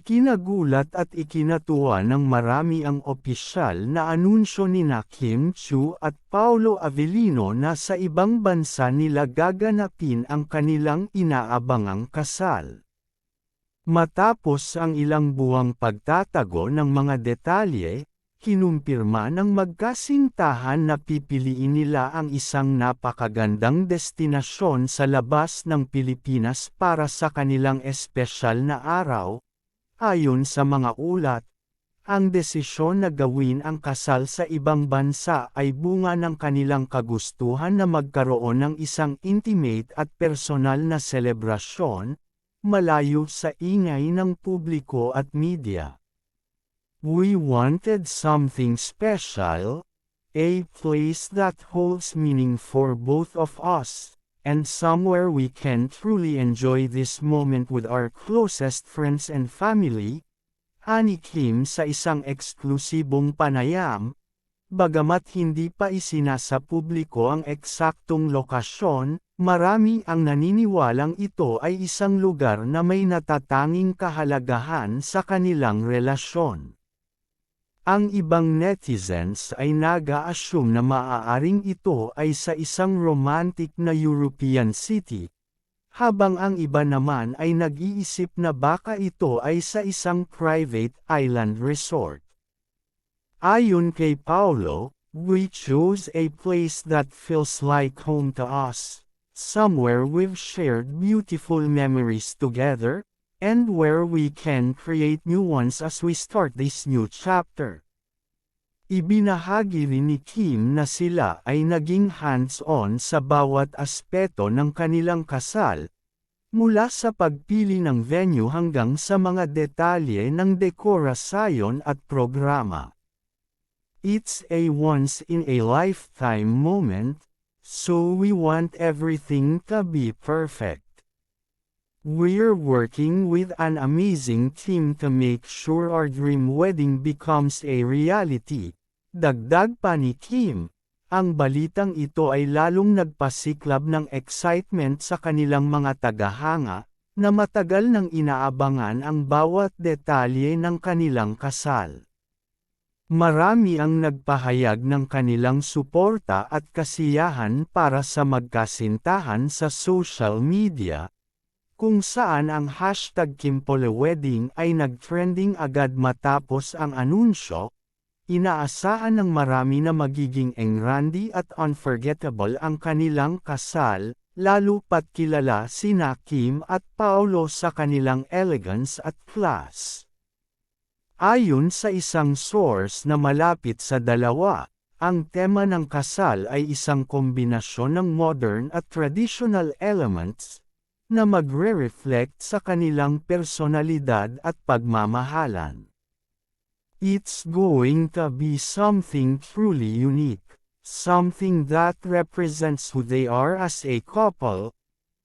Ikinagulat at ikinatuwa ng marami ang opisyal na anunsyo ni na Chu at Paolo Avellino na sa ibang bansa nila gaganapin ang kanilang inaabangang kasal. Matapos ang ilang buwang pagtatago ng mga detalye, kinumpirma ng magkasintahan na pipiliin nila ang isang napakagandang destinasyon sa labas ng Pilipinas para sa kanilang espesyal na araw. Ayon sa mga ulat, ang desisyon na gawin ang kasal sa ibang bansa ay bunga ng kanilang kagustuhan na magkaroon ng isang intimate at personal na selebrasyon, malayo sa ingay ng publiko at media. We wanted something special, a place that holds meaning for both of us, and somewhere we can truly enjoy this moment with our closest friends and family, ani Kim sa isang eksklusibong panayam, bagamat hindi pa isinasa publiko ang eksaktong lokasyon, Marami ang naniniwalang ito ay isang lugar na may natatanging kahalagahan sa kanilang relasyon. Ang ibang netizens ay naga-assume na maaaring ito ay sa isang romantic na European city, habang ang iba naman ay nag-iisip na baka ito ay sa isang private island resort. Ayon kay Paulo, we chose a place that feels like home to us somewhere we've shared beautiful memories together, and where we can create new ones as we start this new chapter. Ibinahagi rin ni Kim na sila ay naging hands-on sa bawat aspeto ng kanilang kasal, mula sa pagpili ng venue hanggang sa mga detalye ng dekorasyon at programa. It's a once-in-a-lifetime moment, So we want everything to be perfect. We're working with an amazing team to make sure our dream wedding becomes a reality. Dagdag pa ni Kim, ang balitang ito ay lalong nagpasiklab ng excitement sa kanilang mga tagahanga, na matagal nang inaabangan ang bawat detalye ng kanilang kasal. Marami ang nagpahayag ng kanilang suporta at kasiyahan para sa magkasintahan sa social media, kung saan ang hashtag KimpoleWedding ay nagtrending agad matapos ang anunsyo, inaasahan ng marami na magiging engrandi at unforgettable ang kanilang kasal, lalo pat kilala sina Kim at Paolo sa kanilang elegance at class. Ayon sa isang source na malapit sa dalawa, ang tema ng kasal ay isang kombinasyon ng modern at traditional elements, na magre-reflect sa kanilang personalidad at pagmamahalan. It's going to be something truly unique, something that represents who they are as a couple,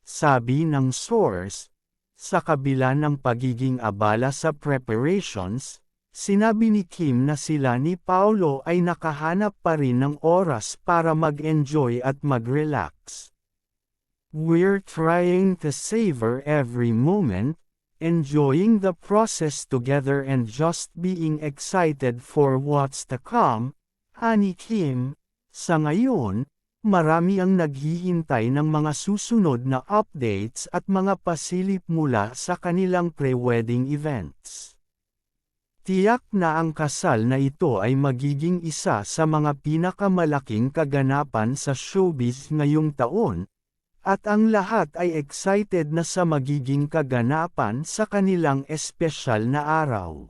sabi ng source, sa kabila ng pagiging abala sa preparations, Sinabi ni Kim na sila ni Paulo ay nakahanap pa rin ng oras para mag-enjoy at mag-relax. We're trying to savor every moment, enjoying the process together and just being excited for what's to come, Ani Kim. Sa ngayon, marami ang naghihintay ng mga susunod na updates at mga pasilip mula sa kanilang pre-wedding events. Tiyak na ang kasal na ito ay magiging isa sa mga pinakamalaking kaganapan sa showbiz ngayong taon, at ang lahat ay excited na sa magiging kaganapan sa kanilang espesyal na araw.